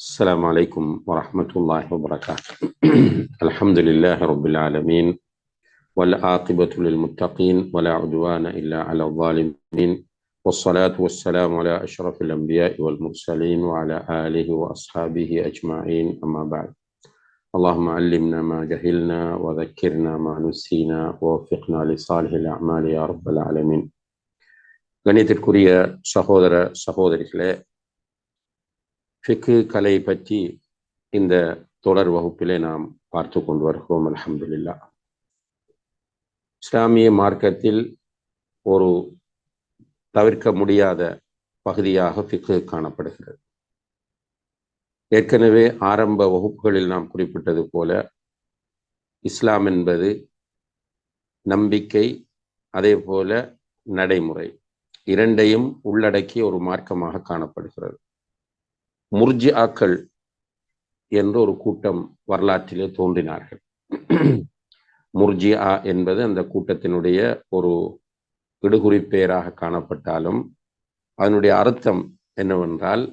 السلام عليكم ورحمة الله وبركاته الحمد لله رب العالمين والعاقبة للمتقين ولا عدوان إلا على الظالمين والصلاة والسلام على أشرف الأنبياء والمرسلين وعلى آله وأصحابه أجمعين أما بعد اللهم علمنا ما جهلنا وذكرنا ما نسينا ووفقنا لصالح الأعمال يا رب العالمين கணித்திற்குரிய சகோதர சகோதரிகளே ஃபிக்கு கலை பற்றி இந்த தொடர் வகுப்பிலே நாம் பார்த்து கொண்டு வருகிறோம் அலமதுல்லா இஸ்லாமிய மார்க்கத்தில் ஒரு தவிர்க்க முடியாத பகுதியாக ஃபிக்கு காணப்படுகிறது. ஏற்கனவே ஆரம்ப வகுப்புகளில் நாம் குறிப்பிட்டது போல இஸ்லாம் என்பது நம்பிக்கை அதே போல நடைமுறை இரண்டையும் உள்ளடக்கிய ஒரு மார்க்கமாக காணப்படுகிறது. முர்ஜி ஆக்கள் என்ற ஒரு கூட்டம் வரலாற்றிலே தோன்றினார்கள். முர்ஜி ஆ என்பது அந்த கூட்டத்தினுடைய ஒரு இடுகுறி பெயராக காணப்பட்டாலும் அதனுடைய அர்த்தம் என்னவென்றால்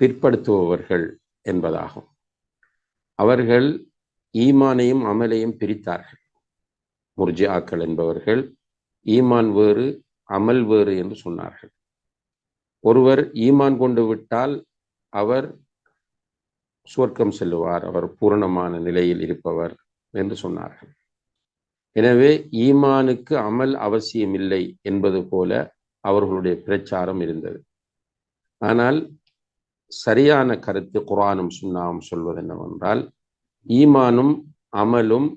பிற்படுத்துபவர்கள் என்பதாகும். அவர்கள் ஈமானையும் அமலையும் பிரித்தார்கள். முர்ஜி ஆக்கள் என்பவர்கள் ஈமான் வேறு அமல் வேறு என்று சொன்னார்கள். ஒருவர் ஈமான் கொண்டு விட்டால் அவர் சுவர்க்கம் செல்லுவார் அவர் பூரணமான நிலையில் இருப்பவர் என்று சொன்னார்கள். எனவே ஈமானுக்கு அமல் அவசியமில்லை என்பது போல அவர்களுடைய பிரச்சாரம் இருந்தது. ஆனால் சரியான கருத்து குரானும் சுண்ணாவும் சொல்வது என்னவென்றால் ஈமானும் அமலும்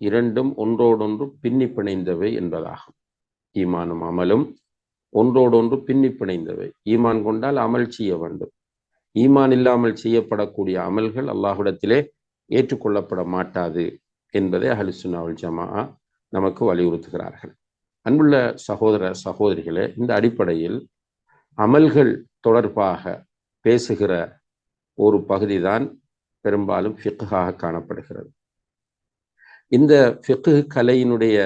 இரண்டும் ஒன்றோடொன்று பின்னி பிணைந்தவை என்பதாகும். ஈமானும் அமலும் ஒன்றோடொன்று பின்னி பிணைந்தவை ஈமான் கொண்டால் அமல் செய்ய வேண்டும். ஈமான் இல்லாமல் செய்யப்படக்கூடிய அமல்கள் அல்லாஹுடத்திலே ஏற்றுக்கொள்ளப்பட மாட்டாது என்பதை அஹலிசுன்னாவல் ஜமா நமக்கு வலியுறுத்துகிறார்கள். அன்புள்ள சகோதர சகோதரிகளே இந்த அடிப்படையில் அமல்கள் தொடர்பாக பேசுகிற ஒரு பகுதிதான் பெரும்பாலும் ஃபிக்காக காணப்படுகிறது. இந்த ஃபிக்கு கலையினுடைய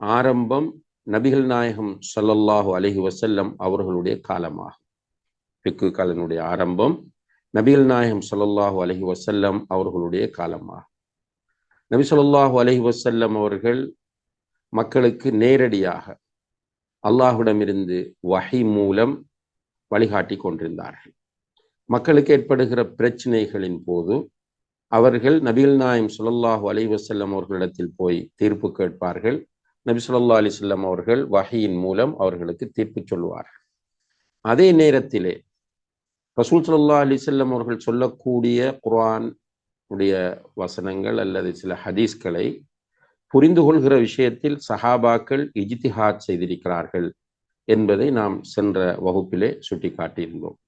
ஆரம்பம் நபிகள் நாயகம் சல்லல்லாஹு அலஹி வசல்லம் அவர்களுடைய காலமாகும். பிக்கு காலனுடைய ஆரம்பம் நபிகள் நாயகம் சொல்லல்லாஹு அலஹி வசல்லம் அவர்களுடைய காலமாகும். நபி சொல்லாஹு அலஹி வசல்லம் அவர்கள் மக்களுக்கு நேரடியாக அல்லாஹுடமிருந்து வகை மூலம் வழிகாட்டி கொண்டிருந்தார்கள். மக்களுக்கு ஏற்படுகிற பிரச்சனைகளின் போது அவர்கள் நபிகள் நாயம் சுல்லாஹூ அலி வசல்லம் அவர்களிடத்தில் போய் தீர்ப்பு கேட்பார்கள். நபி சொல்லா அலிசல்லம் அவர்கள் வகையின் மூலம் அவர்களுக்கு தீர்ப்பு சொல்லுவார்கள். அதே நேரத்திலே ரசூல் சல்லா அலிசல்லம் அவர்கள் சொல்லக்கூடிய குரான் உடைய வசனங்கள் அல்லது சில ஹதீஸ்களை புரிந்து கொள்கிற விஷயத்தில் சஹாபாக்கள் இஜித்திஹாத் செய்திருக்கிறார்கள் என்பதை நாம் சென்ற வகுப்பிலே சுட்டிக்காட்டியிருந்தோம்.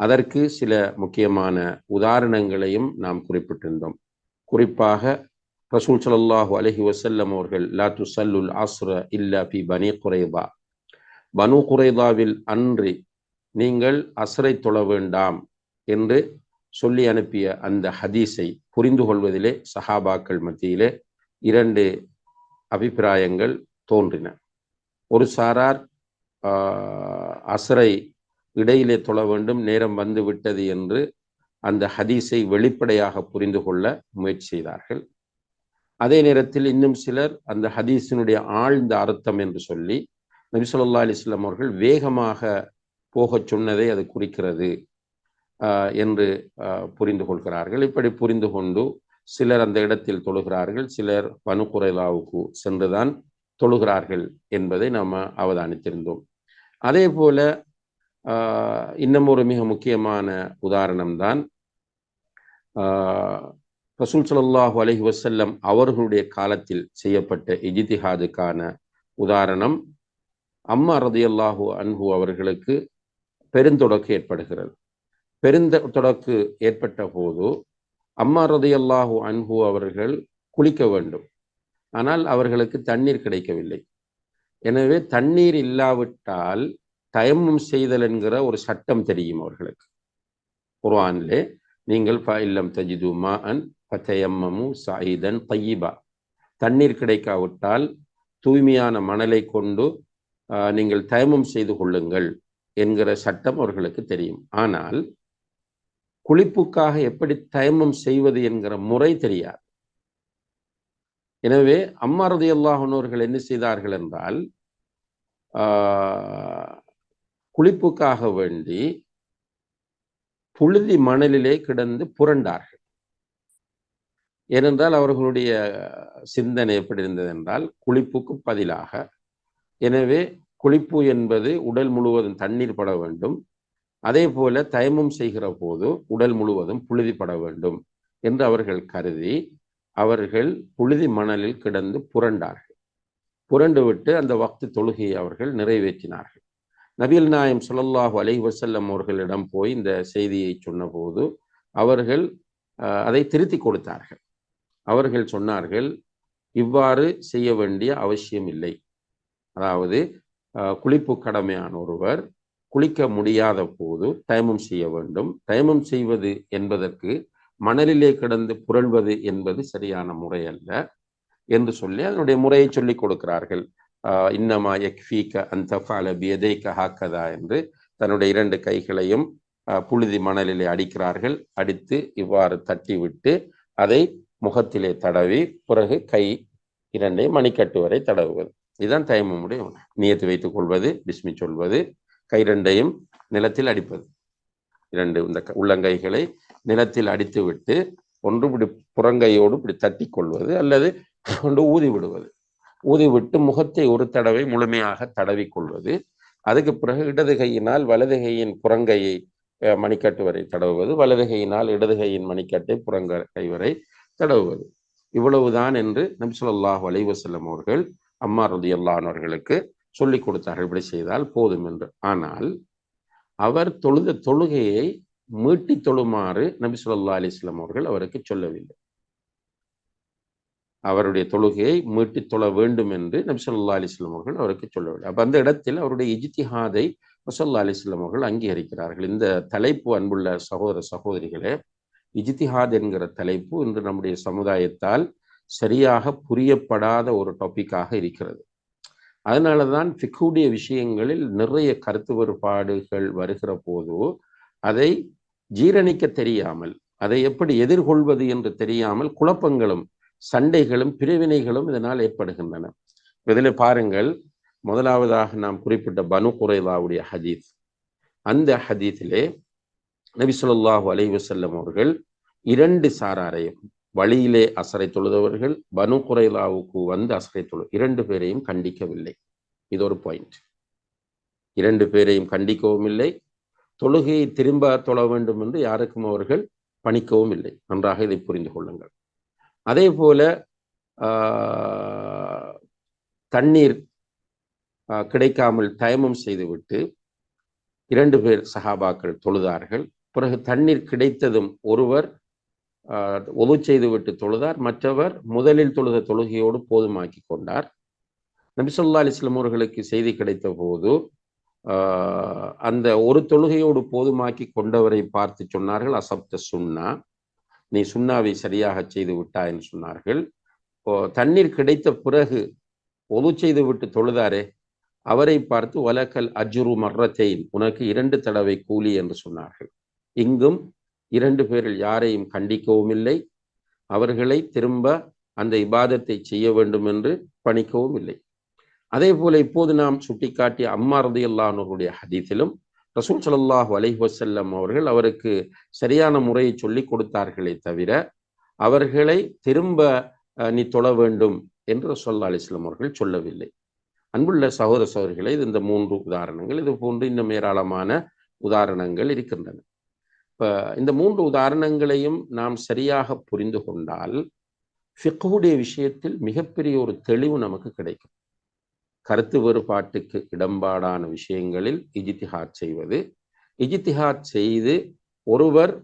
அதற்கு சில முக்கியமான உதாரணங்களையும் நாம் குறிப்பிட்டிருந்தோம். குறிப்பாக ரசூல் சல்லாஹூ அலஹி வசல்லம் அவர்கள் லா சல்லுல் ஆசுர இல்லா பி பனி குறைதா பனு குறைதாவில் அன்றி நீங்கள் அசரை தொழ வேண்டாம் என்று சொல்லி அனுப்பிய அந்த ஹதீஸை புரிந்து கொள்வதிலே சஹாபாக்கள் மத்தியிலே இரண்டு அபிப்பிராயங்கள் தோன்றின. ஒரு சாரார் அசரை இடையிலே தொழ வேண்டும் நேரம் வந்து விட்டது என்று அந்த ஹதீஸை வெளிப்படையாக புரிந்து கொள்ள முயற்சி செய்தார்கள். அதே நேரத்தில் இன்னும் சிலர் அந்த ஹதீஸினுடைய ஆழ்ந்த அர்த்தம் என்று சொல்லி நபி சொல்லா அலிஸ்லாம் அவர்கள் வேகமாக போகச் சொன்னதை அது குறிக்கிறது என்று புரிந்து கொள்கிறார்கள். இப்படி புரிந்து கொண்டு சிலர் அந்த இடத்தில் தொழுகிறார்கள் சிலர் பனுக்குறைலாவுக்கு சென்றுதான் தொழுகிறார்கள் என்பதை நாம் அவதானித்திருந்தோம். அதே போல இன்னும் ஒரு மிக முக்கியமான உதாரணம்தான் ரசூல் சல்லாஹூ அலஹி வசல்லம் அவர்களுடைய காலத்தில் செய்யப்பட்ட இஜிதிஹாதுக்கான உதாரணம் அம்மா ரதியல்லாஹூ அன்ஹு அவர்களுக்கு பெருந்தொடக்கு ஏற்படுகிறது. பெருந்த தொடக்கு ஏற்பட்ட போது அம்மா ரதையல்லாஹூ அன்பு அவர்கள் குளிக்க வேண்டும். ஆனால் அவர்களுக்கு தண்ணீர் கிடைக்கவில்லை. எனவே தண்ணீர் இல்லாவிட்டால் தயமம் செய்தல் என்கிற ஒரு சட்டம் தெரியும் அவர்களுக்கு. குர்ஆனிலே நீங்கள் ஃப இல்லம் தஜிது மா அன் பத்தயம்மமு சாயிதன் பையிபா தண்ணீர் கிடைக்காவிட்டால் தூய்மையான மணலை கொண்டு நீங்கள் தயமம் செய்து கொள்ளுங்கள். என்கிற சட்டம் அவர்களுக்கு தெரியும். ஆனால் குளிப்புக்காக எப்படி தயமம் செய்வது என்கிற முறை தெரியாது. எனவே அம்மா ரதி அல்லாஹனோர்கள் என்ன செய்தார்கள் என்றால் குளிப்புக்காக வேண்டி புழுதி மணலிலே கிடந்து புரண்டார்கள். ஏனென்றால் அவர்களுடைய சிந்தனை எப்படி இருந்தது என்றால் குளிப்புக்கு பதிலாக எனவே குளிப்பு என்பது உடல் முழுவதும் தண்ணீர் பட வேண்டும். அதே போல தயமம் செய்கிற போது உடல் முழுவதும் புழுதிப்பட வேண்டும் என்று அவர்கள் கருதி அவர்கள் புழுதி மணலில் கிடந்து புரண்டார்கள். புரண்டு விட்டு அந்த வக்து தொழுகையை அவர்கள் நிறைவேற்றினார்கள். நபில் நாயம் சுல்லாஹு அலை வசல்லம் அவர்களிடம் போய் இந்த செய்தியை சொன்னபோது அவர்கள் அதை திருத்தி கொடுத்தார்கள். அவர்கள் சொன்னார்கள் இவ்வாறு செய்ய வேண்டிய அவசியம் இல்லை. அதாவது குளிப்பு கடமையான ஒருவர் குளிக்க முடியாத போது தயமம் செய்ய வேண்டும். தயமம் செய்வது என்பதற்கு மணலிலே கிடந்து புரள்வது என்பது சரியான முறை அல்ல என்று சொல்லி அதனுடைய முறையை சொல்லிக் கொடுக்கிறார்கள். இன்னமா எக்ஃபீக்க அந்த பியதைக்க ஹாக்கதா என்று தன்னுடைய இரண்டு கைகளையும் புழுதி மணலிலே அடிக்கிறார்கள். அடித்து இவ்வாறு தட்டிவிட்டு அதை முகத்திலே தடவி பிறகு கை இரண்டை மணிக்கட்டு வரை தடவுவது. இதுதான் தயமமுடைய நியத்து வைத்துக் கொள்வது பிஸ்மி சொல்வது கை ரெண்டையும் நிலத்தில் அடிப்பது. இரண்டு இந்த உள்ளங்கைகளை நிலத்தில் அடித்து விட்டு ஒன்று இப்படி புறங்கையோடு இப்படி தட்டி கொள்வது அல்லது கொண்டு ஊதி விடுவது. ஊதி விட்டு முகத்தை ஒரு தடவை முழுமையாக தடவி கொள்வது அதுக்கு பிறகு இடது கையினால் வலது கையின் புறங்கையை மணிக்கட்டு வரை தடவுவது. வலது கையினால் இடது கையின் மணிக்கட்டை புறங்க கை வரை தடவுவது. இவ்வளவுதான் என்று நபிசுல்லாஹ் அலைவசல்லம் அவர்கள் அம்மா ரதி அல்லானவர்களுக்கு சொல்லிக் கொடுத்தார்கள் இப்படி செய்தால் போதும் என்று. ஆனால் அவர் தொழுத தொழுகையை மீட்டி தொழுமாறு நபி சொல்லா அலிஸ்லாம் அவர்கள் அவருக்கு சொல்லவில்லை. அவருடைய தொழுகையை மீட்டி தொழ வேண்டும் என்று நபி சொல்லா அலிஸ்லாம் அவர்கள் அவருக்கு சொல்லவில்லை. அப்ப அந்த இடத்தில் அவருடைய இஜித்திஹாதை மசல்லா அலிஸ்லாம் அவர்கள் அங்கீகரிக்கிறார்கள். இந்த தலைப்பு அன்புள்ள சகோதர சகோதரிகளே இஜித்திஹாத் என்கிற தலைப்பு இன்று நம்முடைய சமுதாயத்தால் சரியாக புரியப்படாத ஒரு டாப்பிக்காக இருக்கிறது. அதனால தான் ஃபிக்குடைய விஷயங்களில் நிறைய கருத்து வேறுபாடுகள் வருகிற போது அதை ஜீரணிக்க தெரியாமல் அதை எப்படி எதிர்கொள்வது என்று தெரியாமல் குழப்பங்களும் சண்டைகளும் பிரிவினைகளும் இதனால் ஏற்படுகின்றன. இதில் பாருங்கள் முதலாவதாக நாம் குறிப்பிட்ட பனு குறைவாவுடைய ஹதீத் அந்த ஹதீஸிலே நபி சொல்லாஹு அலைவசல்லம் அவர்கள் இரண்டு சாராரையும் வழியிலே அசரை தொழுதவர்கள் பனு குறைலாவுக்கு வந்து அசரை தொழு இரண்டு பேரையும் கண்டிக்கவில்லை. இது ஒரு பாயிண்ட் இரண்டு பேரையும் கண்டிக்கவும் இல்லை. தொழுகையை திரும்ப தொழ வேண்டும் என்று யாருக்கும் அவர்கள் பணிக்கவும் இல்லை. நன்றாக இதை புரிந்து கொள்ளுங்கள். அதே போல தண்ணீர் கிடைக்காமல் தயமம் செய்துவிட்டு இரண்டு பேர் சஹாபாக்கள் தொழுதார்கள். பிறகு தண்ணீர் கிடைத்ததும் ஒருவர் ஒது செய்துவிட்டு தொழுதார். மற்றவர் முதலில் தொழுத தொழுகையோடு போதுமாக்கி கொண்டார். நபிசல்லா அலிஸ்லாம் அவர்களுக்கு செய்தி கிடைத்த போது அந்த ஒரு தொழுகையோடு போதுமாக்கி கொண்டவரை பார்த்து சொன்னார்கள் அசப்த சுண்ணா நீ சுண்ணாவை சரியாக செய்து விட்டாய் என்று சொன்னார்கள். தண்ணீர் கிடைத்த பிறகு ஒது செய்து விட்டு தொழுதாரே அவரை பார்த்து வலக்கல் அஜுரு மர்ரத்தைன் உனக்கு இரண்டு தடவை கூலி என்று சொன்னார்கள். இங்கும் இரண்டு பேரில் யாரையும் கண்டிக்கவும் இல்லை அவர்களை திரும்ப அந்த இபாதத்தை செய்ய வேண்டும் என்று பணிக்கவும் இல்லை அதே போல இப்போது நாம் சுட்டிக்காட்டிய அம்மா ரதியல்லானவர்களுடைய ஹதீஸிலும் ரசூல் சல்லாஹ் அலைஹி வசல்லம் அவர்கள் அவருக்கு சரியான முறையை சொல்லி கொடுத்தார்களே தவிர அவர்களை திரும்ப நீ தொழ வேண்டும் என்று ரசோல்லா அலிஸ்லாம் அவர்கள் சொல்லவில்லை. அன்புள்ள சகோதர சகோதரிகளை இது இந்த மூன்று உதாரணங்கள். இது போன்று இன்னும் ஏராளமான உதாரணங்கள் இருக்கின்றன. இப்போ இந்த மூன்று உதாரணங்களையும் நாம் சரியாக புரிந்து கொண்டால் ஃபிக்குடைய விஷயத்தில் மிகப்பெரிய ஒரு தெளிவு நமக்கு கிடைக்கும். கருத்து வேறுபாட்டுக்கு இடம்பாடான விஷயங்களில் இஜித்திஹாத் செய்வது. இஜித்திஹாத் செய்து ஒருவர்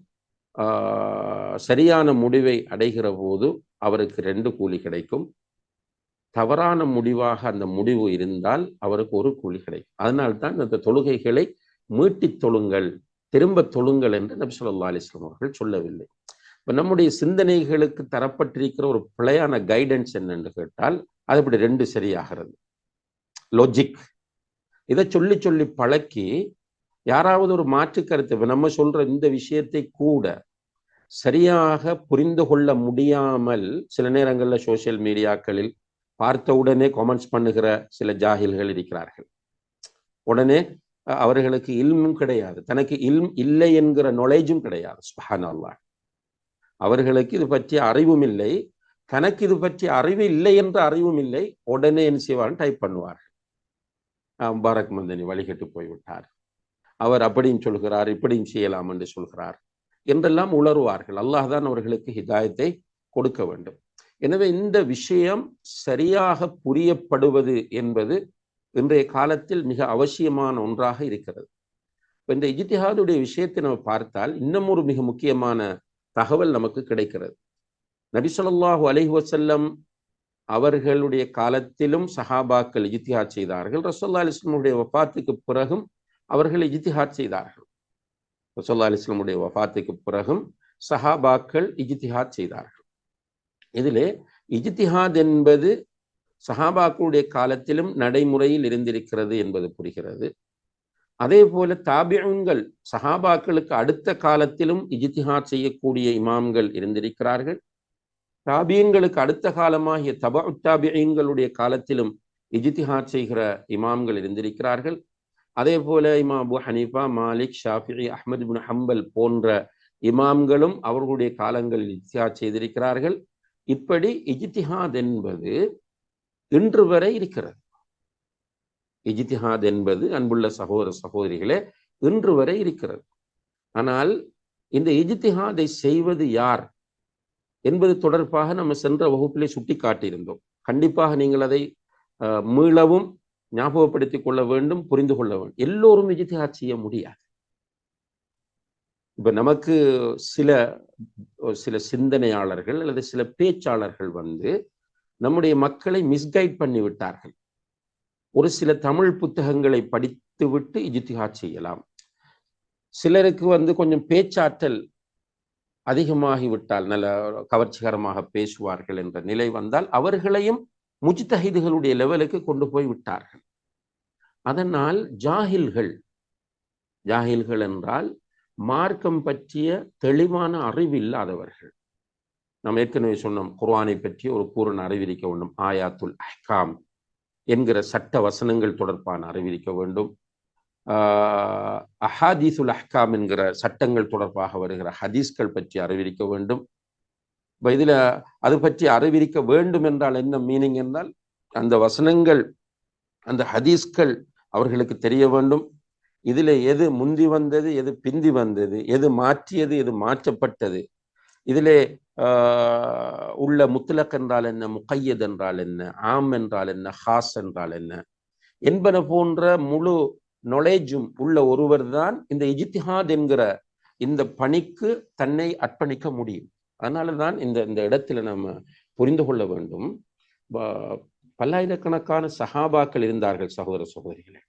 சரியான முடிவை அடைகிற போது அவருக்கு ரெண்டு கூலி கிடைக்கும். தவறான முடிவாக அந்த முடிவு இருந்தால் அவருக்கு ஒரு கூலி கிடைக்கும். அதனால்தான் அந்த தொழுகைகளை மீட்டித் தொழுங்கள். திரும்ப தொழுங்கள் என்று நபி சொல்லா அலிஸ்லாம் அவர்கள் சொல்லவில்லை. இப்போ நம்முடைய சிந்தனைகளுக்கு தரப்பட்டிருக்கிற ஒரு பிழையான கைடன்ஸ் என்னென்று கேட்டால் அது இப்படி ரெண்டு சரியாகிறது. லொஜிக் இதை சொல்லி சொல்லி பழக்கி யாராவது ஒரு மாற்று கருத்து நம்ம சொல்ற இந்த விஷயத்தை கூட சரியாக புரிந்து கொள்ள முடியாமல் சில நேரங்களில் சோசியல் மீடியாக்களில் பார்த்த உடனே காமெண்ட்ஸ் பண்ணுகிற சில ஜாகில்கள் இருக்கிறார்கள். உடனே அவர்களுக்கு இல்மும் கிடையாது. தனக்கு இல்ம் இல்லை என்கிற நொலேஜும் கிடையாது. சுஹான் அவர்களுக்கு இது பற்றிய அறிவும் இல்லை. தனக்கு இது பற்றிய அறிவு இல்லை என்ற அறிவும் இல்லை. உடனே என்ன செய்வார் டைப் பண்ணுவார் பாரக் மந்தனி வழிகட்டு போய்விட்டார். அவர் அப்படியும் சொல்கிறார் இப்படியும் செய்யலாம் என்று சொல்கிறார் என்றெல்லாம் உணர்வார்கள் அல்லாஹ் தான் அவர்களுக்கு ஹிதாயத்தை கொடுக்க வேண்டும். எனவே இந்த விஷயம் சரியாக புரியப்படுவது என்பது இன்றைய காலத்தில் மிக அவசியமான ஒன்றாக இருக்கிறது. இந்த இஜித்திஹாதுடைய விஷயத்தை நம்ம பார்த்தால் இன்னும் ஒரு மிக முக்கியமான தகவல் நமக்கு கிடைக்கிறது. நபிசல்லாஹு அலஹி வசல்லம் அவர்களுடைய காலத்திலும் சஹாபாக்கள் இஜித்திஹாத் செய்தார்கள். ரசோல்லா அலிஸ்லமுடைய வஃபாத்துக்கு பிறகும் அவர்கள் இஜித்திஹாத் செய்தார்கள். ரசோல்லா அலிஸ்லமுடைய வஃபாத்துக்கு பிறகும் சஹாபாக்கள் இஜித்திஹாத் செய்தார்கள். இதிலே இஜித்திஹாத் என்பது சஹாபாக்களுடைய காலத்திலும் நடைமுறையில் இருந்திருக்கிறது என்பது புரிகிறது. அதே போல தாபியங்கள் சஹாபாக்களுக்கு அடுத்த காலத்திலும் இஜித்திஹாத் செய்யக்கூடிய இமாம்கள் இருந்திருக்கிறார்கள். தாபியங்களுக்கு அடுத்த காலமாகிய தபா தாபியங்களுடைய காலத்திலும் இஜித்திஹாத் செய்கிற இமாம்கள் இருந்திருக்கிறார்கள். அதே போல இமா Abu Hanifa Malik Shafi Ahmad bin Hanbal போன்ற இமாம்களும் அவர்களுடைய காலங்களில் இஜித்திஹாத் செய்திருக்கிறார்கள். இப்படி இஜித்திஹாத் என்பது இன்று வரை இருக்கிறது. இஜித்திஹாத் என்பது அன்புள்ள சகோதர சகோதரிகளே இன்று வரை இருக்கிறது. ஆனால் இந்த இஜித்திஹாதை செய்வது யார் என்பது தொடர்பாக நம்ம சென்ற வகுப்பிலே சுட்டி காட்டியிருந்தோம் கண்டிப்பாக நீங்கள் அதை மீளவும் ஞாபகப்படுத்திக் கொள்ள வேண்டும் புரிந்து கொள்ள வேண்டும். எல்லோரும் இஜித்திஹாத் செய்ய முடியாது. இப்ப நமக்கு சில சில சிந்தனையாளர்கள் அல்லது சில பேச்சாளர்கள் வந்து நம்முடைய மக்களை மிஸ்கைட் பண்ணி விட்டார்கள் ஒரு சில தமிழ் புத்தகங்களை படித்து விட்டு இஜித்திஹாத் செய்யலாம். சிலருக்கு வந்து கொஞ்சம் பேச்சாற்றல் அதிகமாகிவிட்டால் நல்ல கவர்ச்சிகரமாக பேசுவார்கள் என்ற நிலை வந்தால் அவர்களையும் முஜித்தஹிதுகளுடைய லெவலுக்கு கொண்டு போய் விட்டார்கள். அதனால் ஜாகில்கள் ஜாகில்கள் என்றால் மார்க்கம் பற்றிய தெளிவான அறிவில்லாதவர்கள் நாம் ஏற்கனவே சொன்னோம் குர்வானை பற்றி ஒரு பூரண அறிவிக்க வேண்டும். ஆயாத்துல் அஹ்காம் என்கிற சட்ட வசனங்கள் தொடர்பான அறிவிக்க வேண்டும். அஹாதீசுல் அஹ்காம் என்கிற சட்டங்கள் தொடர்பாக வருகிற ஹதீஸ்கள் பற்றி அறிவிக்க வேண்டும். இப்போ இதில் அது பற்றி அறிவிக்க வேண்டும் என்றால் என்ன மீனிங் என்றால் அந்த வசனங்கள் அந்த ஹதீஸ்கள் அவர்களுக்கு தெரிய வேண்டும். இதில் எது முந்தி வந்தது எது பிந்தி வந்தது எது மாற்றியது எது மாற்றப்பட்டது இதிலே உள்ள முத்துலக் என்றால் என்ன? முக்கையத் என்றால் என்ன? ஆம் என்றால் என்ன? ஹாஸ் என்றால் என்ன? என்பன போன்ற முழு நொலேஜும் உள்ள ஒருவர் தான் இந்த இஜித்திஹாத் என்கிற இந்த பணிக்கு தன்னை அர்ப்பணிக்க முடியும். அதனால தான் இந்த இந்த இடத்துல நம்ம புரிந்து கொள்ள வேண்டும். பல்லாயிரக்கணக்கான சஹாபாக்கள் இருந்தார்கள் சகோதர சகோதரிகளே.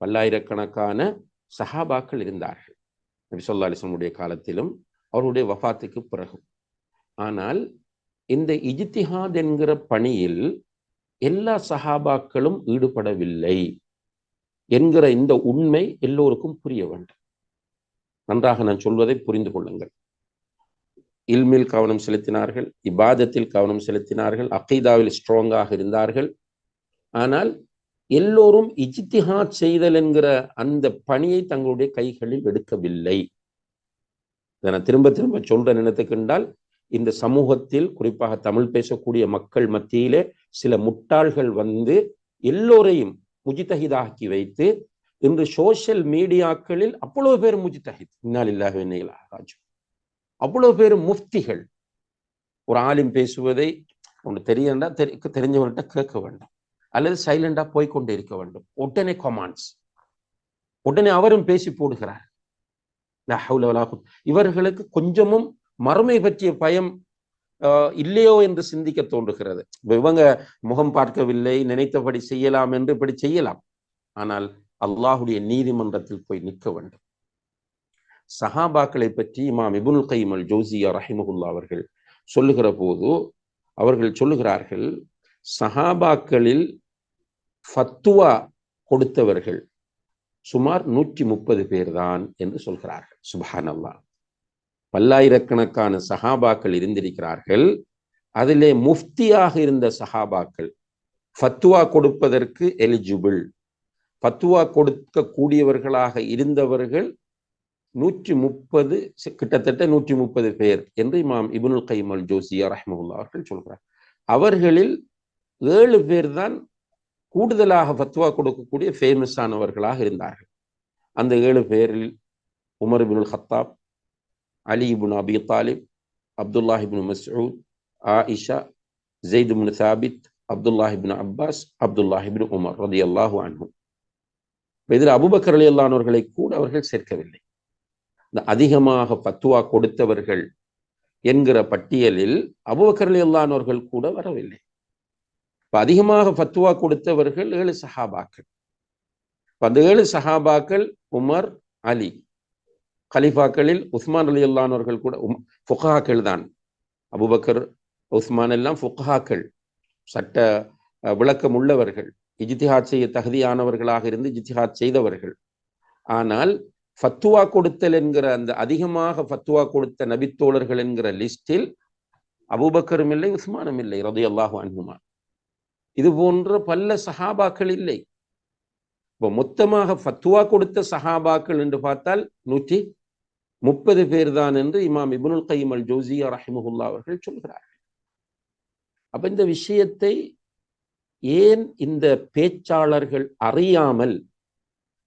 பல்லாயிரக்கணக்கான சஹாபாக்கள் இருந்தார்கள். நபி சொல்லா அலிஸ்லமுடைய காலத்திலும் அவருடைய வஃபாத்துக்கு பிறகும் ஆனால் இந்த இஜித்திஹாத் என்கிற பணியில் எல்லா சஹாபாக்களும் ஈடுபடவில்லை என்கிற இந்த உண்மை எல்லோருக்கும் புரிய வேண்டும். நன்றாக நான் சொல்வதை புரிந்து கொள்ளுங்கள். இல்மில் கவனம் செலுத்தினார்கள் இபாதத்தில் கவனம் செலுத்தினார்கள் அகைதாவில் ஸ்ட்ராங்காக இருந்தார்கள். ஆனால் எல்லோரும் இஜித்திஹாத் செய்தல் என்கிற அந்த பணியை தங்களுடைய கைகளில் எடுக்கவில்லை. இதை நான் திரும்ப திரும்ப சொல்ற நினைத்துக்கின்றால் இந்த சமூகத்தில் குறிப்பாக தமிழ் பேசக்கூடிய மக்கள் மத்தியிலே சில முட்டாள்கள் வந்து எல்லோரையும் முஜித்தஹிதாக்கி வைத்து இன்று சோசியல் மீடியாக்களில் அவ்வளவு பேர் முஜித்தஹித். இன்னால் இல்லாக ராஜு அவ்வளவு பேர் முஃப்திகள். ஒரு ஆலிம் பேசுவதை ஒன்று தெரியண்டா தெரி தெரிஞ்சவர்கிட்ட கேட்க வேண்டும். அல்லது சைலண்டா போய்கொண்டு இருக்க வேண்டும். உடனே கொமாண்ட்ஸ் உடனே அவரும் பேசி போடுகிறார். இவர்களுக்கு கொஞ்சமும் மறுமை பற்றிய பயம் இல்லையோ என்று சிந்திக்க தோன்றுகிறது. இவங்க முகம் பார்க்கவில்லை நினைத்தபடி செய்யலாம் என்று இப்படி செய்யலாம். ஆனால் அல்லாஹுடைய நீதிமன்றத்தில் போய் நிற்க வேண்டும். சஹாபாக்களை பற்றி இமாம் இபுல் கைமல் ஜோசியா ரஹிமகுல்லா அவர்கள் சொல்லுகிற போது அவர்கள் சொல்லுகிறார்கள் சஹாபாக்களில் ஃபத்துவா கொடுத்தவர்கள் சுமார் நூற்றி முப்பது பேர் தான் என்று சொல்கிறார்கள். சுபஹான் அல்லா பல்லாயிரக்கணக்கான சஹாபாக்கள் இருந்திருக்கிறார்கள். அதிலே முஃப்தியாக இருந்த சஹாபாக்கள் ஃபத்துவா கொடுப்பதற்கு எலிஜிபிள். ஃபத்துவா கொடுக்கக்கூடியவர்களாக இருந்தவர்கள் நூற்றி முப்பது கிட்டத்தட்ட நூற்றி முப்பது பேர் என்று இமாம் இபுனுல் கைமல் ஜோசியா ரஹ்மகுல்லா அவர்கள் சொல்கிறார். அவர்களில் ஏழு பேர் தான் கூடுதலாக ஃபத்வா கொடுக்கக்கூடிய ஃபேமஸானவர்களாக இருந்தார்கள். அந்த ஏழு பேரில் Umar ibn Khattab Ali ibn Abi Talib Abdullah ibn Masud Aisha Zaid Thabit Abdullah ibn Abbas அப்துல்லாஹிபின் உமர் ரதி அல்லாஹூ அன்ஹும் இதில் அபுபக்கர் அலி அல்லானவர்களை கூட அவர்கள் சேர்க்கவில்லை. இந்த அதிகமாக பத்துவா கொடுத்தவர்கள் என்கிற பட்டியலில் அபுபக்கர் அலி அல்லானவர்கள் கூட வரவில்லை. இப்ப அதிகமாக ஃபத்துவா கொடுத்தவர்கள் ஏழு சஹாபாக்கள். அந்த ஏழு சஹாபாக்கள் உமர் அலி. கலிஃபாக்களில் உஸ்மான் அலி அல்லானவர்கள் கூட உம் ஃபுகாக்கள் தான். அபுபக்கர் உஸ்மான் எல்லாம் ஃபுகாக்கள் சட்ட விளக்கம் உள்ளவர்கள் இஜித்திஹாத் செய்ய தகுதியானவர்களாக இருந்து இஜித்திஹாத் செய்தவர்கள். ஆனால் ஃபத்துவா கொடுத்தல் என்கிற அந்த அதிகமாக ஃபத்துவா கொடுத்த நபித்தோழர்கள் என்கிற லிஸ்டில் அபுபக்கரும் இல்லை உஸ்மானும் இல்லை ரதி அல்லாஹு அன்ஹுமா. இது போன்ற பல சஹாபாக்கள் இல்லை. இப்போ மொத்தமாக ஃபத்துவா கொடுத்த சஹாபாக்கள் என்று பார்த்தால் நூற்றி முப்பது பேர் தான் என்று இமாம் இபுனுல் கைம் அல் ஜோசியா ரஹிமஹுல்லா அவர்கள் சொல்கிறார்கள். அப்ப இந்த விஷயத்தை ஏன் இந்த பேச்சாளர்கள் அறியாமல்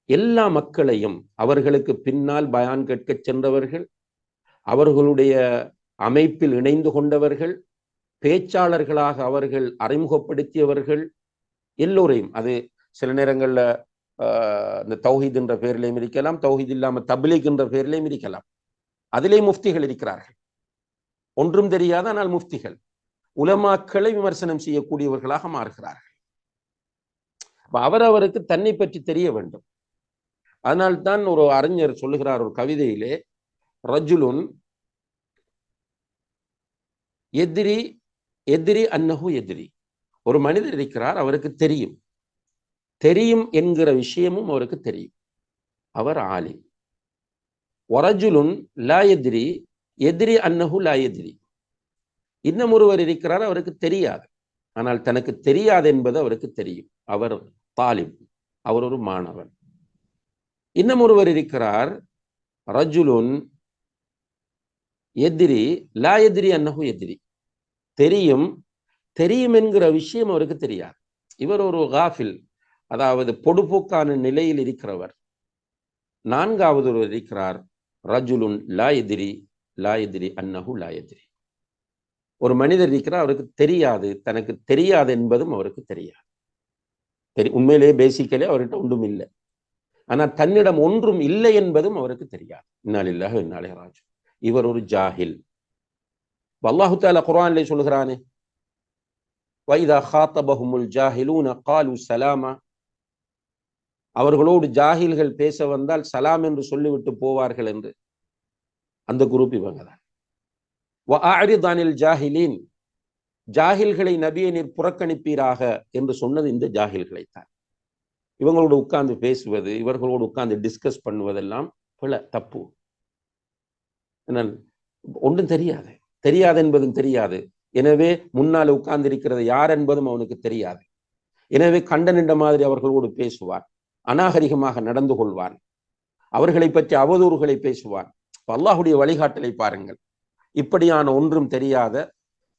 எல்லா மக்களையும் அவர்களுக்கு பின்னால் பயான் கேட்க சென்றவர்கள் அவர்களுடைய அமைப்பில் இணைந்து கொண்டவர்கள் பேச்சாளர்களாக அவர்கள் அறிமுகப்படுத்தியவர்கள் எல்லோரையும் அது சில நேரங்கள்ல இந்த தௌஹீத் என்ற பெயரிலையும் இருக்கலாம் தௌஹீத் இல்லாம தபிலீக் என்ற பெயரிலையும் இருக்கலாம். அதிலே முஃப்திகள் இருக்கிறார்கள். ஒன்றும் தெரியாத ஆனால் முஃப்திகள். உலமாக்களை விமர்சனம் செய்யக்கூடியவர்களாக மாறுகிறார்கள். அவர் அவருக்கு தன்னை பற்றி தெரிய வேண்டும். அதனால்தான் ஒரு அறிஞர் சொல்லுகிறார் ஒரு கவிதையிலே ரஜுலுன் எதிரி எதிரி அன்னஹு எதிரி. ஒரு மனிதர் இருக்கிறார் அவருக்கு தெரியும். தெரியும் என்கிற விஷயமும் அவருக்கு தெரியும். அவர் ஆலி. ஒரஜுலுன் லா எதிரி எதிரி அன்னஹு லா எதிரி. இன்னும் ஒருவர் இருக்கிறார் அவருக்கு தெரியாது. ஆனால் தனக்கு தெரியாது என்பது அவருக்கு தெரியும். அவர் தாலிப் அவர் ஒரு மாணவன். இன்னும் ஒருவர் இருக்கிறார் ரஜுலுன் எதிரி லா எதிரி அன்னஹு எதிரி. தெரியும் தெரியும் என்கிற விஷயம் அவருக்கு தெரியாது. இவர் ஒரு காஃபில் அதாவது பொடுபோக்கான நிலையில் இருக்கிறவர். நான்காவது ஒருவர் இருக்கிறார் ரஜுலுன் லாயதிரி லாயதிரி அன்னஹு லாயதிரி ஒரு மனிதர் இருக்கிறார் அவருக்கு தெரியாது தனக்கு தெரியாது என்பதும் அவருக்கு தெரியாது. தெரி உண்மையிலேயே பேசிக்கலே அவர்கிட்ட ஒன்றும் இல்லை. ஆனா தன்னிடம் ஒன்றும் இல்லை என்பதும் அவருக்கு தெரியாது. இன்னாலில்லாக இன்னாலே ராஜு இவர் ஒரு ஜாஹில் அல்லாஹு தாலா குரான்ல சொல்கிறானே வைதா ஹாத்தபஹுமுல் ஜாஹிலூன காலு சலாமா. அவர்களோடு ஜாகில்கள் பேச வந்தால் சலாம் என்று சொல்லிவிட்டு போவார்கள் என்று. அந்த குரூப் இவங்க தான். ஜாஹிலீன். ஜாகில்களை நபியை நீர் புறக்கணிப்பீராக என்று சொன்னது இந்த ஜாகில்களைத்தான் இவங்களோடு உட்கார்ந்து பேசுவது இவர்களோடு உட்கார்ந்து டிஸ்கஸ் பண்ணுவதெல்லாம் பல தப்பு. ஒன்றும் தெரியாது. தெரியாது என்பதும் தெரியாது. எனவே முன்னால் உட்கார்ந்திருக்கிறது யார் என்பதும் அவனுக்கு தெரியாது. எனவே கண்டனின்ற மாதிரி அவர்களோடு பேசுவார் அநாகரிகமாக நடந்து கொள்வான். அவர்களை பற்றி அவதூறுகளை பேசுவான். அல்லாஹுடைய வழிகாட்டலை பாருங்கள். இப்படியான ஒன்றும் தெரியாத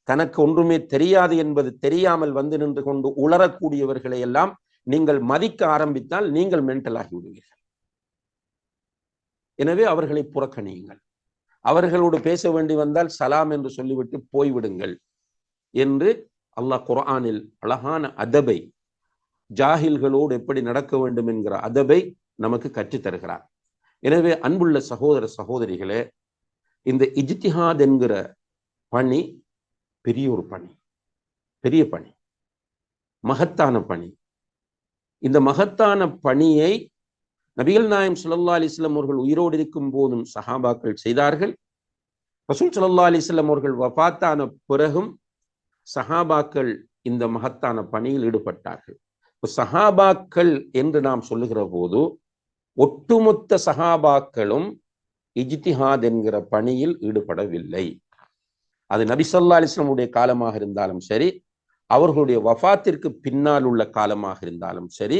தனக்கு ஒன்றுமே தெரியாது என்பது தெரியாமல் வந்து நின்று கொண்டு உளரக்கூடியவர்களை எல்லாம் நீங்கள் மதிக்க ஆரம்பித்தால் நீங்கள் மென்டலாகி விடுவீர்கள். எனவே அவர்களை புறக்கணியுங்கள். அவர்களோடு பேச வேண்டி வந்தால் சலாம் என்று சொல்லிவிட்டு போய்விடுங்கள் என்று அல்லாஹ் குரானில் அழகான அதபை ஜாகில்களோடு எப்படி நடக்க வேண்டும் என்கிற அதபை நமக்கு கற்றுத் தருகிறார் எனவே அன்புள்ள சகோதர சகோதரிகளே இந்த இஜ்திஹாத் என்கிற பணி பெரிய ஒரு பணி பெரிய பணி மகத்தான பணி. இந்த மகத்தான பணியை நபிகள் நாயம் சுல்லா அலிஸ்லாம் அவர்கள் உயிரோடு இருக்கும் போதும் சஹாபாக்கள் செய்தார்கள். ரசூல் சுல்லா அலிஸ்லாம் அவர்கள் வபாத்தான பிறகும் சஹாபாக்கள் இந்த மகத்தான பணியில் ஈடுபட்டார்கள். சஹாபாக்கள் என்று நாம் சொல்லுகிற போது ஒட்டுமொத்த சஹாபாக்களும் இஜ்திஹாத் என்கிற பணியில் ஈடுபடவில்லை. அது நபிசல்லா அலிஸ்லமுடைய காலமாக இருந்தாலும் சரி அவர்களுடைய வஃத்திற்கு பின்னால் உள்ள காலமாக இருந்தாலும் சரி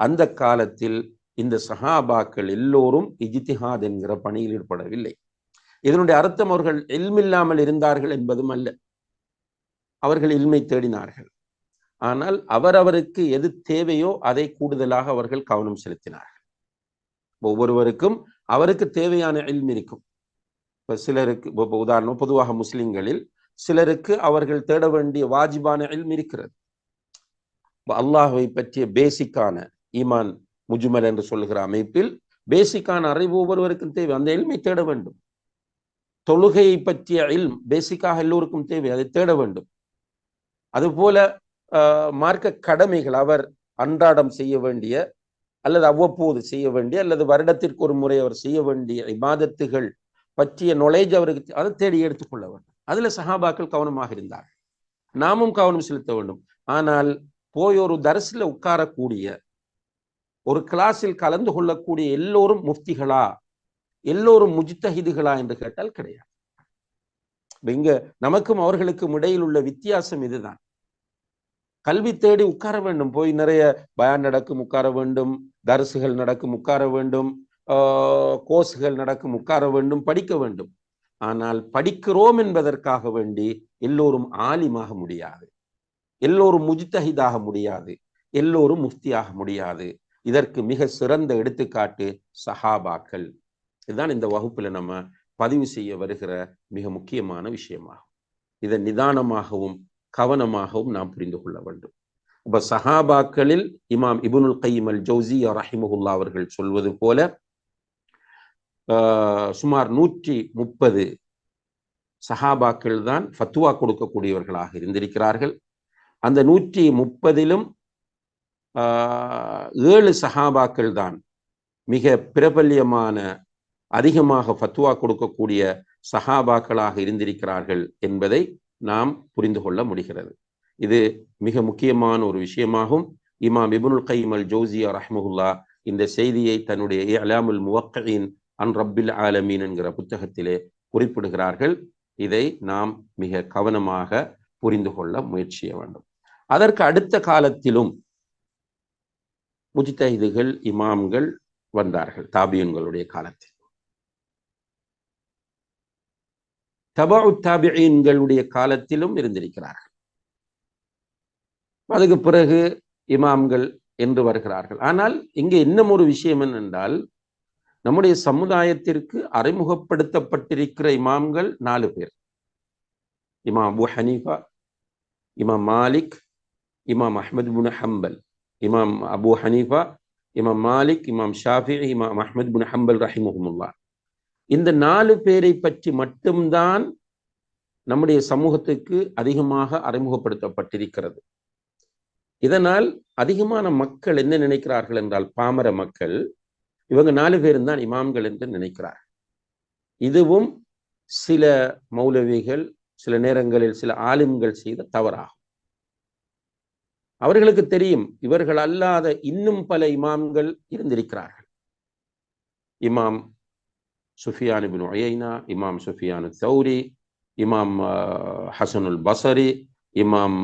அந்த காலத்தில் இந்த சஹாபாக்கள் எல்லோரும் இஜித்திஹாத் என்கிற பணியில் ஈடுபடவில்லை. இதனுடைய அர்த்தம் அவர்கள் எல்மில்லாமல் இருந்தார்கள் என்பதும் அல்ல. அவர்கள் இல்மை தேடினார்கள். ஆனால் அவரவருக்கு எது தேவையோ அதை கூடுதலாக அவர்கள் கவனம் செலுத்தினார்கள். ஒவ்வொருவருக்கும் அவருக்கு தேவையான இல்ம் இருக்கும். இப்போ சிலருக்கு உதாரணம் பொதுவாக முஸ்லிம்களில் சிலருக்கு அவர்கள் தேட வேண்டிய வாஜிபான இல்ம் இருக்கிறது. அல்லாஹை பற்றிய பேசிக்கான ஈமான் முஜுமல் என்று சொல்லுகிற அமைப்பில் பேசிக்கான அறிவு ஒவ்வொருவருக்கும் தேவை. அந்த எளிமை தேட வேண்டும். தொழுகையை பற்றிய இல்ம் பேசிக்காக எல்லோருக்கும் தேவை. அதை தேட வேண்டும். அதுபோல மார்க்க கடமைகள் அவர் அன்றாடம் செய்ய வேண்டிய அல்லது அவ்வப்போது செய்ய வேண்டிய அல்லது வருடத்திற்கு ஒரு முறை அவர் செய்ய வேண்டிய இபாதத்துகள் பற்றிய நொலேஜ் அவருக்கு அதை தேடி எடுத்துக்கொள்ள வேண்டும். அதுல சஹாபாக்கள் கவனமாக இருந்தார்கள். நாமும் கவனம் செலுத்த வேண்டும். ஆனால் போய் ஒரு தரிசில உட்காரக்கூடிய ஒரு கிளாஸில் கலந்து கொள்ளக்கூடிய எல்லோரும் முஃப்திகளா? எல்லோரும் முஜித்தஹிதுகளா என்று கேட்டால் கிடையாது. இங்க நமக்கும் அவர்களுக்கும் இடையில் உள்ள வித்தியாசம் இதுதான். கல்வி தேடி உட்கார வேண்டும். போய் நிறைய பயான் நடக்கும் உட்கார வேண்டும். தரிசுகள் நடக்கும் உட்கார வேண்டும். கோர்ஸுகள் நடக்கும் உட்கார வேண்டும் படிக்க வேண்டும். ஆனால் படிக்கிறோம் என்பதற்காக வேண்டி எல்லோரும் ஆலிமாக முடியாது. எல்லோரும் முஜித்தஹிதாக முடியாது. எல்லோரும் முஃப்தியாக முடியாது. இதற்கு மிக சிறந்த எடுத்துக்காட்டு சஹாபாக்கள். இதுதான் இந்த வகுப்புல நம்ம பதிவு செய்ய வருகிற மிக முக்கியமான விஷயமாகும். இதை நிதானமாகவும் கவனமாகவும் நாம் புரிந்து கொள்ள வேண்டும். இப்ப சஹாபாக்களில் இமாம் இபுனுல் கைம் அல் ஜவுசி ரஹிமஹுல்லா அவர்கள் சொல்வது போல சுமார் நூற்றி முப்பது சஹாபாக்கள் தான் ஃபத்துவா கொடுக்கக்கூடியவர்களாக இருந்திருக்கிறார்கள். அந்த நூற்றி முப்பதிலும் ஏழு சஹாபாக்கள் தான் மிக பிரபல்யமான அதிகமாக ஃபத்துவா கொடுக்கக்கூடிய சஹாபாக்களாக இருந்திருக்கிறார்கள் என்பதை நாம் புரிந்து கொள்ள முடிகிறது. இது மிக முக்கியமான ஒரு விஷயமாகும். இமாம் இபுனுல் கைம் அல் ஜோசியா ரஹ்முல்லா இந்த செய்தியை தன்னுடைய அலாமுல் முவக்கின் அன் ரப்பில் ஆலமீன் என்கிற புத்தகத்திலே குறிப்பிடுகிறார்கள். இதை நாம் மிக கவனமாக புரிந்து கொள்ள முயற்சிய வேண்டும். அதற்கு அடுத்த காலத்திலும் முஜித்தஹிதுகள் இமாம்கள் வந்தார்கள் தாபியன்களுடைய காலத்தில். தபா தாபியன்களுடைய காலத்திலும் இருந்திருக்கிறார்கள். அதுக்கு பிறகு இமாம்கள் என்று வருகிறார்கள். ஆனால் இங்கே இன்னும் ஒரு விஷயம் என்னென்றால் நம்முடைய சமுதாயத்திற்கு அறிமுகப்படுத்தப்பட்டிருக்கிற இமாம்கள் நாலு பேர். இமாம் அபு ஹனீஃபா இமாம் மாலிக் இமாம் அஹமது புன் ஹம்பல். இமாம் அபு ஹனீஃபா இமாம் மாலிக் இமாம் ஷாஃபி இமாம் அஹமது புன் ஹம்பல் ரஹிமுஹமுல்லா இந்த நாலு பேரை பற்றி மட்டும்தான் நம்முடைய சமூகத்துக்கு அதிகமாக அறிமுகப்படுத்தப்பட்டிருக்கிறது. இதனால் அதிகமான மக்கள் என்ன நினைக்கிறார்கள் என்றால் பாமர மக்கள் இவங்க நாலு பேரும் தான் இமாம்கள் என்று நினைக்கிறார்கள். இதுவும் சில மௌலவிகள் சில நேரங்களில் சில ஆலிம்கள் செய்த தவறாகும். அவர்களுக்கு தெரியும் இவர்கள் அல்லாத இன்னும் பல இமாம்கள் இருந்திருக்கிறார்கள். இமாம் சுஃபியான் பின் ஒயைனா இமாம் சுஃபியானு தௌரி இமாம் ஹசனுல் பசரி இமாம்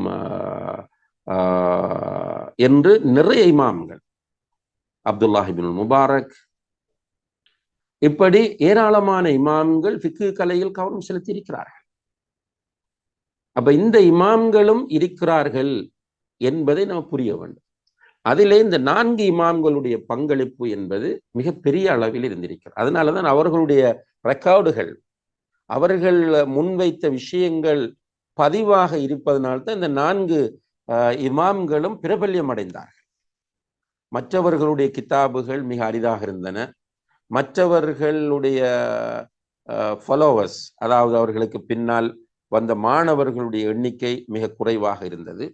என்று நிறைய இமாம்கள். அப்துல்லாஹிபின் முபாரக். இப்படி ஏராளமான இமாம்கள் ஃபிக்கு கலையில் கவனம் செலுத்தி இருக்கிறார்கள் அப்ப இந்த இமாம்களும் இருக்கிறார்கள். என்பதை நாம் புரிய வேண்டும். அதிலே இந்த நான்கு இமாம்களுடைய பங்களிப்பு என்பது மிகப்பெரிய அளவில் இருந்திருக்கிறது. அதனாலதான் அவர்களுடைய ரெக்கார்டுகள் அவர்கள் முன்வைத்த விஷயங்கள் பதிவாக இருப்பதனால்தான் இந்த நான்கு இமாம்களும் பிரபல்யம் அடைந்தார்கள். மற்றவர்களுடைய கிதாபுகள் மிக அரிதாக இருந்தன. மற்றவர்களுடைய ஃபாலோவர்ஸ் அதாவது அவர்களுக்கு பின்னால் வந்த மாணவர்களுடைய எண்ணிக்கை மிக குறைவாக இருந்தது.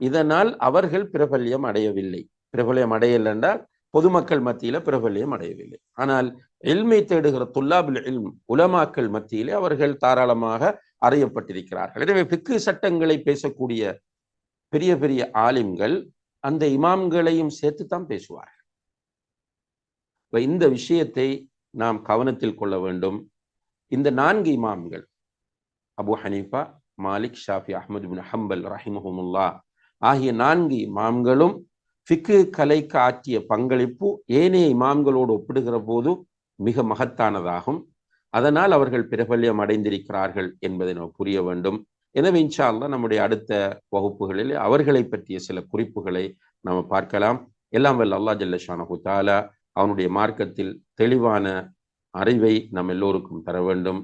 இதனால் அவர்கள் பிரபல்யம் அடையவில்லை. பிரபல்யம் அடையலென்றால் பொதுமக்கள் மத்தியில பிரபல்யம் அடையவில்லை. ஆனால் எல்மை தேடுகிற துல்லாபில் எல்ம் உலமாக்கள் மத்தியிலே அவர்கள் தாராளமாக அறியப்பட்டிருக்கிறார்கள். எனவே பிக்கு சட்டங்களை பேசக்கூடிய பெரிய பெரிய ஆலிம்கள் அந்த இமாம்களையும் சேர்த்து தான் பேசுவார்கள் இந்த விஷயத்தை நாம் கவனத்தில் கொள்ள வேண்டும். இந்த நான்கு இமாம்கள் Abu Hanifa Malik Shafi Ahmad bin Hanbal ரஹிமஹமுல்லா ஆகிய நான்கு இமாம்களும் ஃபிக்கு கலைக்கு ஆற்றிய பங்களிப்பு ஏனைய இமாம்களோடு ஒப்பிடுகிற போது மிக மகத்தானதாகும். அதனால் அவர்கள் பிரபல்யம் அடைந்திருக்கிறார்கள் என்பதை நாம் புரிய வேண்டும். எனவே இன்ஷா அல்லா நம்முடைய அடுத்த வகுப்புகளில் அவர்களை பற்றிய சில குறிப்புகளை நாம் பார்க்கலாம். எல்லாம் வல்ல அல்லா ஜல்லஷானஹு தாலா அவனுடைய மார்க்கத்தில் தெளிவான அறிவை நம் எல்லோருக்கும் தர வேண்டும்.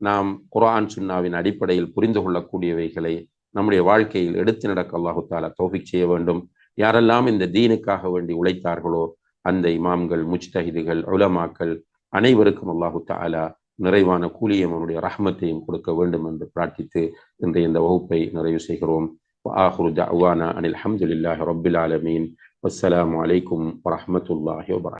நாம் குரான் சுன்னாவின் அடிப்படையில் புரிந்து கொள்ளக்கூடியவைகளை நம்முடைய வாழ்க்கையில் எடுத்து நடக்க அல்லாஹு தாலா தோஃபிக் செய்ய வேண்டும் யாரெல்லாம் இந்த தீனுக்காக வேண்டி உழைத்தார்களோ அந்த இமாம்கள் முஜ்தஹிதுகள் உலமாக்கள் அனைவருக்கும் அல்லாஹு தாலா நிறைவான கூலியம் அவனுடைய ரஹமத்தையும் கொடுக்க வேண்டும் என்று பிரார்த்தித்து இன்றைய இந்த வகுப்பை நிறைவு செய்கிறோம் وآخر دعوانا أن الحمد لله رب العالمين والسلام عليكم ورحمة الله وبركاته